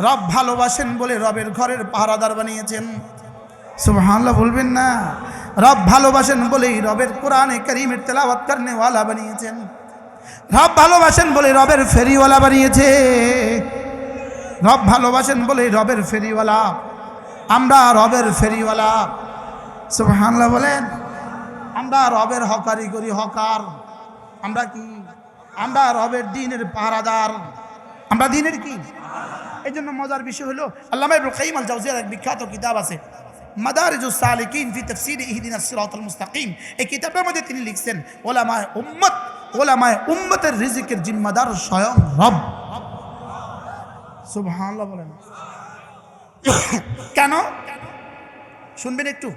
রব ভালোবাসেন বলে রবের ঘরের পাহারাদার বানিয়েছেন। সুবহানাল্লাহ, বলবেন না। রব ভালোবাসেন বলেই রবের কোরআনে করিমের তেলাওয়াত করনেওয়ালা বানিয়েছেন। রব ভালোবাসেন বলে রবের ফেরিওয়ালা বানিয়েছে। রব ভালোবাসেন বলে রবের ফেরিওয়ালা। আমরা রবের ফেরিওয়ালা। সুবহানাল্লাহ বলেন, আমরা রবের হকারি করি, হকার। আমরা কি? আমরা রবের দিনের পাহারাদার। আমরা দিনের কি? এই জন্য মজার বিষয় হলো আল্লামা ইবনুল কাইম আল জাওজিয়ার এক বিখ্যাত কিতাব আছে, মাদারিজুস সালিকিন ফি তাফসীর ইহদিনাস সিরাতাল মুস্তাকিম। এই কিতাবের মধ্যে তিনি লিখছেন, ওলামায়ে উম্মত, ওলামায়ে উম্মতের রিজিকের জিম্মাদার স্বয়ং রব। সুবহানাল্লাহ বলেন। কেন? শুনবেন একটু।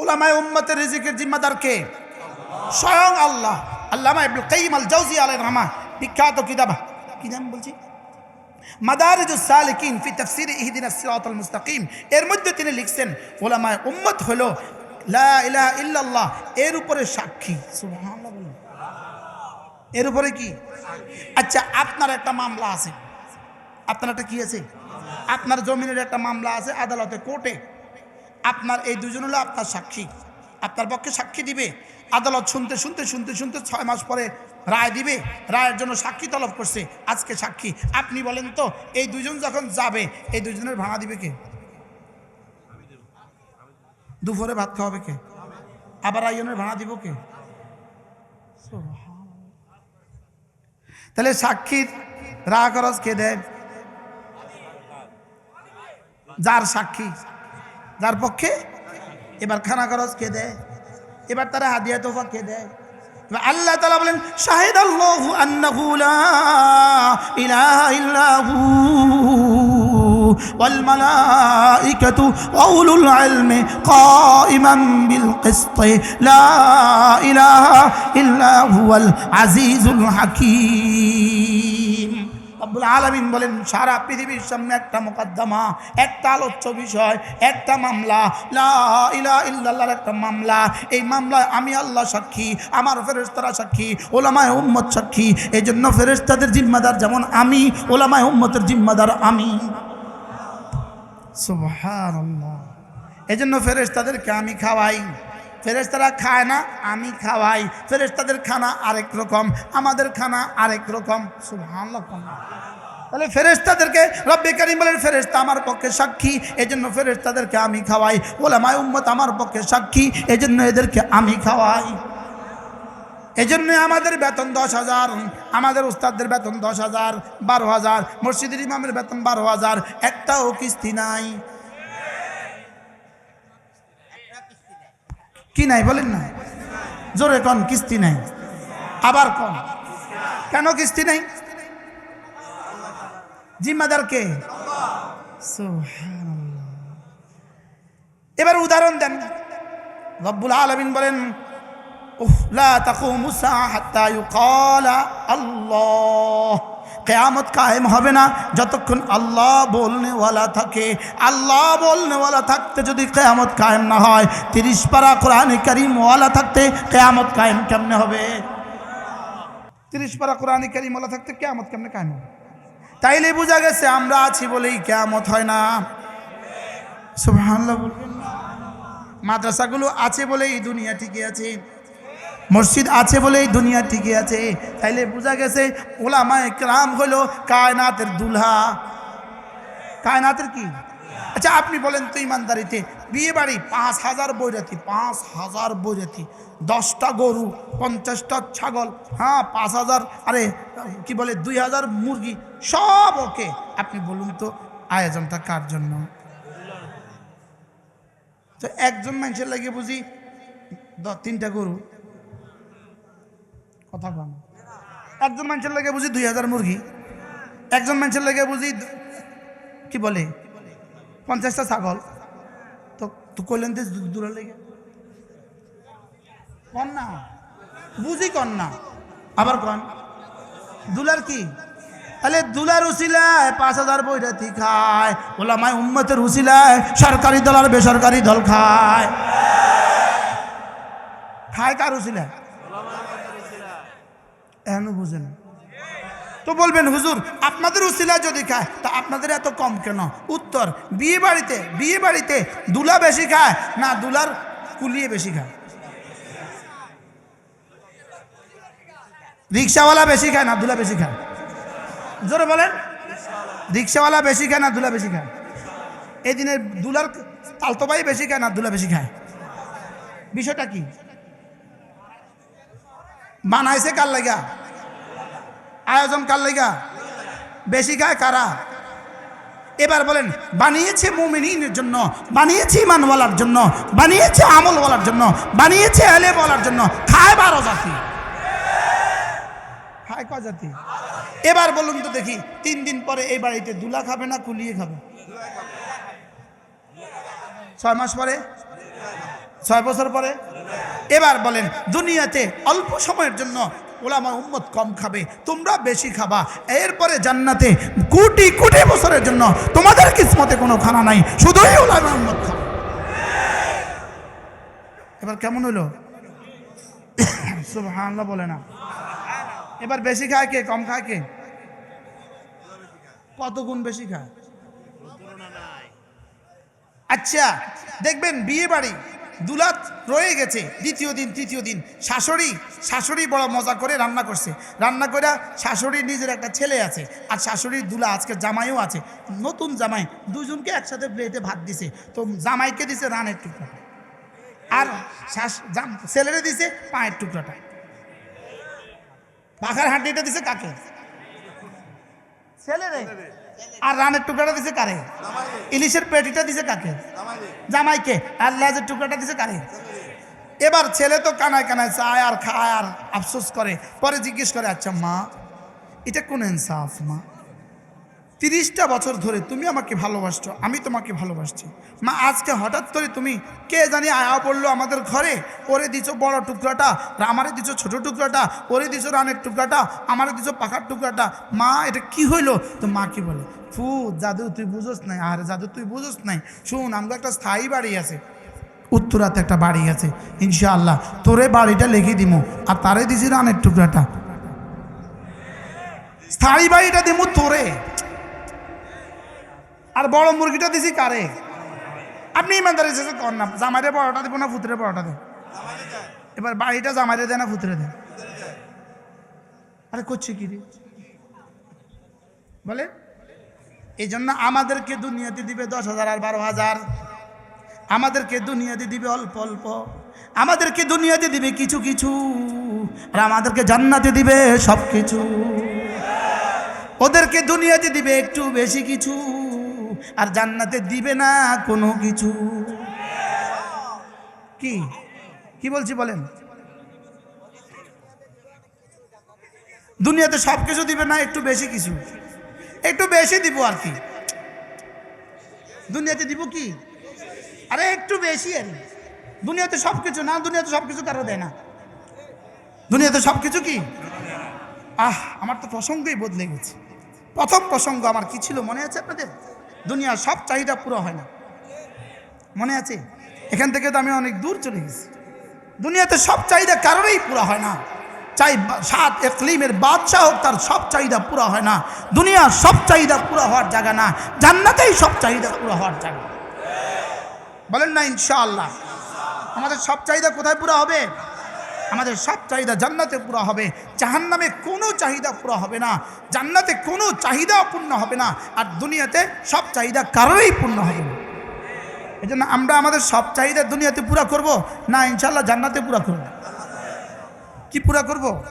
ওলামায়ে উম্মতের রিজিকের জিম্মাদার কে? স্বয়ং আল্লাহ। আল্লামা ইবনুল কাইম আল জাওজি আলাইহির রহমা বিখ্যাত কিতাব। কি নাম বলছি? মাদারিজুস সালিকিন ফি তাফসীর ইহদিনাস সিরাতাল মুস্তাকিম। এর মধ্যে তিনি লিখছেন ওলামায়ে উম্মত হলো লা এর উপরে সাক্ষী। এর উপরে কি? আচ্ছা আপনার একটা মামলা আছে। আপনার একটা কি আছে? আপনার জমিনের একটা মামলা আছে আদালতে কোর্টে। আপনার এই দুজন হলো আপনার সাক্ষী। আপনার পক্ষে সাক্ষী দিবে। আদালত শুনতে শুনতে শুনতে শুনতে ছয় মাস পরে রায় দিবে। রায়ের জন্য সাক্ষী তলব করছে। আজকে সাক্ষী। আপনি বলেন তো, এই দুজন যখন যাবে, এই দুজনের ভাড়া দিবে কে? দুপুরে ভাত খাওয়াবে কে? আবার আইনের ভাড়া দিব কে? তাহলে সাক্ষীর রা খরচ কে দেয়? যার সাক্ষী। যার পক্ষে? এবার খানা খরচ কে দেয়? এবার তারা হাদিয়া তোফা কে দেয় এবার আল্লাহ তালা বলেন শাহিদ আল্লাহ আন্নাহু লা ইলাহা ইল্লাহু والملائكة وأولو العلم قائما بالقسط لا إله إلا هو العزيز الحكيم আব্দুল আলমিন বলেন, সারা পৃথিবীর সামনে একটা মোকদ্দমা, একটা আলোচ্য বিষয়, একটা মামলা ইলা একটা মামলা। এই মামলায় আমি আল্লাহ সাক্ষী, আমার ফেরেশতারা সাক্ষী, ওলামায় উম্মত সাক্ষী। এই জন্য ফেরেশতাদের জিম্মাদার যেমন আমি, ওলামায় উম্মতের জিম্মাদার আমি। সুবহানাল্লাহ। এই জন্য ফেরেশতাদেরকে আমি খাওয়াই। ফেরেশতারা খায় না, আমি খাওয়াই। ফেরেশতাদের খানা আরেক রকম, আমাদের খানা আরেক রকম। সুবহানাল্লাহ। তাহলে ফেরেশতাদেরকে রব্বে কারিম বলেন, ফেরেশতা আমার পক্ষে সাক্ষী এই জন্য ফেরেশতাদেরকে আমি খাওয়াই। ওলামায় উম্মত আমার পক্ষে সাক্ষী এই জন্য এদেরকে আমি খাওয়াই। এই জন্য আমাদের বেতন দশ হাজার, আমাদের উস্তাদদের বেতন দশ হাজার, বারো হাজার, মসজিদের ইমামের বেতন বারো হাজার, একটাও কিস্তি নাই। কি নাই বলেন না? জোরে কন, কিস্তি নাই। আবার কন। কেন কিস্তি নাই? জিম্মাদার কে? এবার উদাহরণ দেন। রব্বুল আলমিন বলেন লা তাকুমু সাআ হাত্তা ইউকালা আল্লাহ। কেয়ামত কায়েম হবে না। যতক্ষণ আল্লাহ বলনেওয়ালা থাকে, আল্লাহ বলনেওয়ালা থাকতে যদি কেয়ামত কায়েম না হয়, তিরিশ পারা কোরআনে কারিমওয়ালা থাকতে কেয়ামত কায়েম কেমনে হবে? তিরিশ পারা কোরআনে কারিমওয়ালা থাকতে কেয়ামত কেমনে কায়েম হবে? তাইলে বোঝা গেছে আমরা আছি বলেই কেয়ামত হয় না। মাদ্রাসাগুলো আছে বলেই দুনিয়া ঠিকই আছে। মসজিদ আছে বলেই দুনিয়া টিকে আছে। তাইলে বোঝা গেছে ওলামায় ক্রাম হলো কায়নাতের দুলহা। কায়নাতের কি? আচ্ছা আপনি বলেন তো ইমানদারিতে, বিয়ে বাড়ি পাঁচ হাজার বৈরাতি, পাঁচ হাজার বৈরাতি, দশটা গরু, পঞ্চাশটা ছাগল হ্যাঁ পাঁচ হাজার, আরে, কি বলে, দুই হাজার মুরগি, সব ওকে। আপনি বলুন তো, আয়োজনটা কার জন্য? তো একজন মানুষের লাগে বুঝি তিনটা গরু। কথা কম একজন মানুষের লাগে বুঝি দুই হাজার মুরগি, একজন মানুষের লাগে বুঝি কি বলে? পঞ্চাশটা ছাগল। তো তো কইলেন তো দূ- দূরের লেগে। কন না? বুঝি কন না। আবার কন। দুলার কি? তাহলে দুলার উসিলায় পাঁচ হাজার বৈরাতি খায়। ওলামায় উম্মতের উসিলায় সরকারি দল আর বেসরকারি দল খায়। খায় কার উসিলায়? এখনও বুঝে না তো বলবেন, হুজুর, আপনাদের উসিলা যদি খায়, তা আপনাদের এত কম কেন? উত্তর, বিয়ে বাড়িতে বিয়ে বাড়িতে দুলা বেশি খায়, না দুলার কুলিয়ে বেশি খায়। রিক্সাওয়ালা বেশি খায়, না দুলা বেশি খায়? জোরে বলেন। রিক্সাওয়ালা বেশি খায়, না দুলা বেশি খায়? এই দিনে দুলার তালতোবাই বেশি খায়, না দুলা বেশি খায়? বিষয়টা কি? বানাইছে কার লাগা? আয়োজন কার লাগা? বেশি খায় কারা? এবার বলেন, বানিয়েছে মুমিনের জন্য, বানিয়েছে ইমানওয়ালার জন্য, বানিয়েছে আমলওয়ালার জন্য, বানিয়েছে এলে বলার জন্য, খায় বারো জাতি। খায় ক জাতি? এবার বলুন তো দেখি, তিন দিন পরে এই বাড়িতে দুলা খাবে না কুলিয়ে খাবে? ছয় মাস পরে? ছয় বছর পরে? এবার বলেন, দুনিয়াতে অল্প সময়ের জন্য ওলামা উম্মত কম খাবে, তোমরা বেশি খাবা। এরপরে জান্নাতে কোটি কোটি বছরের জন্য তোমাদের কিসমতে কোনো খানা নাই, শুধুই ওলামা উম্মত খাবে। এবার কেমন হলো? সুবহানাল্লাহ বলে না। এবার বেশি খায় কে, কম খায় কে? কত গুণ বেশি খায়? আচ্ছা দেখবেন বিয়ে বাড়ি দুলাত রয়ে গেছে। দ্বিতীয় দিন, তৃতীয় দিন। শাশুড়ি শাশুড়ি বড় মজা করে রান্না করছে। রান্না করে শাশুড়ির নিজের একটা ছেলে আছে। আর শাশুড়ির দুলা আজকে জামাইও আছে। নতুন জামাই, দুজনকে একসাথে প্লেটে ভাত দিছে। তো জামাইকে দিছে রানের টুকরাটা আর ছেলেরে দিছে পায়ের টুকরাটা। পাখার হাড্ডিটা দিছে কাকে আর রানের টুকরাটা দিছে কারে? ইলিশের পেটিটা দিছে কাকে? জামাইকে। আর লেজের টুকরাটা দিছে কারে? এবার ছেলে তো কানায় কানায় চায় আর খায় আর আফসোস করে। পরে জিজ্ঞেস করে আচ্ছা মা এটা কোন ইনসাফ মা? তিরিশটা বছর ধরে তুমি আমাকে ভালোবাসছো, আমি তোমাকে ভালোবাসছি। মা, আজকে হঠাৎ করে তুমি কে জানি আয়া পড়ল আমাদের ঘরে, ওরে দিছো বড় টুকরাটা, আমারে দিছো ছোট টুকরাটা, ওরে দিছো রানের টুকরাটা, আমারে দিছো পাখার টুকরাটা। মা, এটা কি হইল? তো মা কি বলে, ফু, জাদু, তুই বুঝোস নাই, আর জাদু, তুই বুঝোস নাই। শুন আমাকে একটা স্থায়ী বাড়ি আছে, উত্তরাতে একটা বাড়ি আছে, ইনশাআল্লাহ। তোরে বাড়িটা লিখে দিমু, আর তারে দিছি রানের টুকরাটা। স্থায়ী বাড়িটা দিমু তোরে। আর বড় মুরগিটা দিছি কারে? আপনি ইমানদার এসেছে কর না, জামাইরে বড়টা দেবো না, ফুতরে বড়টা দেব এবার বাড়িটা জামাইরে দেয় না, ফুতরে দেয়। আরে করছে কি রে? বলে এই জন্য আমাদেরকে দুনিয়াতে দিবে দশ হাজার আর বারো হাজার। আমাদেরকে দুনিয়াতে দিবে অল্প অল্প। আমাদেরকে দুনিয়াতে দিবে কিছু কিছু। আর আমাদেরকে জান্নাতে দিবে সব কিছু। ওদেরকে দুনিয়াতে দিবে একটু বেশি কিছু। আর জান্নাতে দিবে না কোনো কিছু। কি? কি বলছি বলেন? দুনিয়াতে সব কিছু দিবে না, একটু বেশি কিছু। একটু বেশি দিব আর কি। দুনিয়াতে দিব কি? আরে একটু বেশি আর দুনিয়াতে সব কিছু না, দুনিয়াতে সব কিছু কারও দেয় না। দুনিয়াতে সব কিছু কি? আহ, আমার তো প্রসঙ্গই বদলে গেছে। প্রথম প্রসঙ্গ আমার কি ছিল মনে আছে আপনাদের? দুনিয়ার সব চাহিদা পুরো হয় না। মনে আছে? এখান থেকে তো আমি অনেক দূর চলে গেছি। দুনিয়াতে সব চাহিদা কারোরই পুরো হয় না। চাই সাত একলিমের বাদশাহ হোক, তার সব চাহিদা পুরো হয় না। দুনিয়ার সব চাহিদা পুরো হওয়ার জায়গা না। জান্নাতেই সব চাহিদা পুরো হওয়ার জায়গা। বলেন না, ইনশাআল্লাহ। আমাদের সব চাহিদা কোথায় পুরো হবে? আমাদের সব চাহিদা জান্নাতে পুরো হবে। জাহান্নামে কোনো চাহিদা পুরো হবে না। জান্নাতে কোনো চাহিদা পূর্ণ হবে না। আর দুনিয়াতে সব চাহিদা কারোরই পূর্ণ হবে না। এই জন্য আমরা আমাদের সব চাহিদা দুনিয়াতে পুরা করব? না ইনশাল্লাহ জান্নাতে পুরা করব। কি পুরা করব?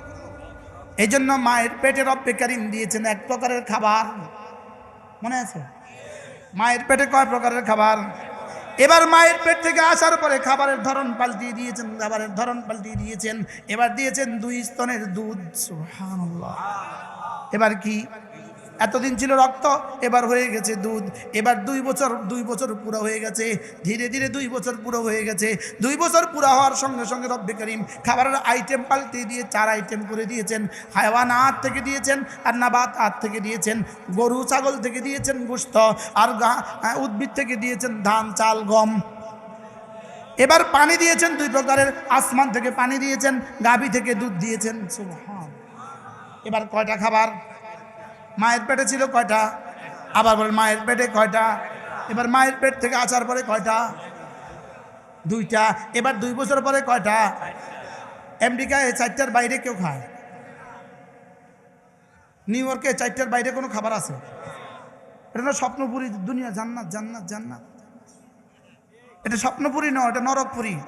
এই জন্য মায়ের পেটে রব্বে দিয়েছেন এক প্রকারের খাবার। মনে আছে? মায়ের পেটে কয় প্রকারের খাবার? এবার মায়ের পেট থেকে আসার পরে খাবারের ধরন পাল্টিয়ে দিয়েছেন, খাবারের ধরন পাল্টিয়ে দিয়েছেন। এবার দিয়েছেন দুই স্তনের দুধ এবার কি? এতদিন ছিল রক্ত, এবার হয়ে গেছে দুধ। এবার দুই বছর দুই বছর পুরো হয়ে গেছে। ধীরে ধীরে দুই বছর পুরো হয়ে গেছে। দুই বছর পুরো হওয়ার সঙ্গে সঙ্গে রব্বে করিম খাবারের আইটেম পাল্টে দিয়ে চার আইটেম করে দিয়েছেন। হায়ওয়ান আত থেকে দিয়েছেন আর না নাবাত আত থেকে দিয়েছেন, গরু, ছাগল থেকে দিয়েছেন গোস্ত আর উদ্ভিদ থেকে দিয়েছেন ধান, চাল, গম। এবার পানি দিয়েছেন দুই প্রকারের, আসমান থেকে পানি দিয়েছেন, গাভী থেকে দুধ দিয়েছেন। এবার কয়টা খাবার? মায়ের পেটে ছিল কয়টা? আবার বলেন, মায়ের পেটে কয়টা? এবার মায়ের পেট থেকে আসার পরে কয়টা? দুইটা। এবার দুই বছর পরে কয়টা? আমেরিকায় চারটার বাইরে কেউ খায়? নিউ ইয়র্কে চারটার বাইরে কোনো খাবার আছে? এটা না স্বপ্নপুরী দুনিয়া, জান্নাত জান্নাত জান্নাত। এটা স্বপ্নপুরী নয় এটা নরকপুরী।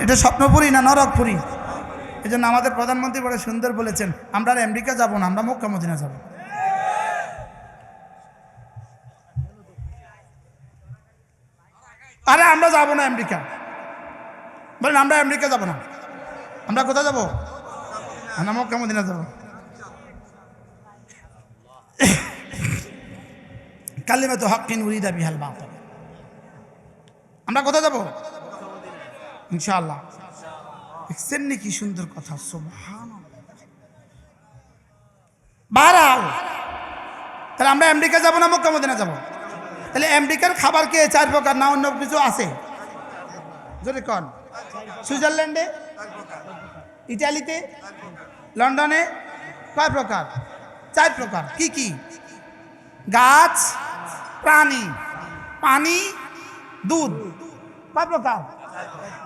এটা স্বপ্নপুরী না নরকপুরী? এই জন্য আমাদের প্রধানমন্ত্রী বড় সুন্দর বলেছেন, আমরা আর আমেরিকা যাব না, আমরা মক্কা মদিনা যাব। আরে, আমরা যাব না আমেরিকা। বলেন, আমরা আমেরিকা যাব না। আমরা কোথায় যাব? আমরা মক্কা মদিনা যাব। কালিমা তো হকিন উরিদা বিহাল বাতিল। আমরা কোথায় যাব? ইনশাআল্লাহ। দেখছেন নি কি সুন্দর কথা? সুবহান বারাল তাহলে আমরা আমেরিকা যাব না মক্কা মদিনা যাব? তাহলে আমেরিকার খাবার কে? চার প্রকার, না অন্য কিছু আছে? জোরে কন। সুইজারল্যান্ডে? ইটালিতে? লন্ডনে? কয় প্রকার? চার প্রকার। কি কি? গাছ, প্রাণী, পানি, দুধ। কয় প্রকার?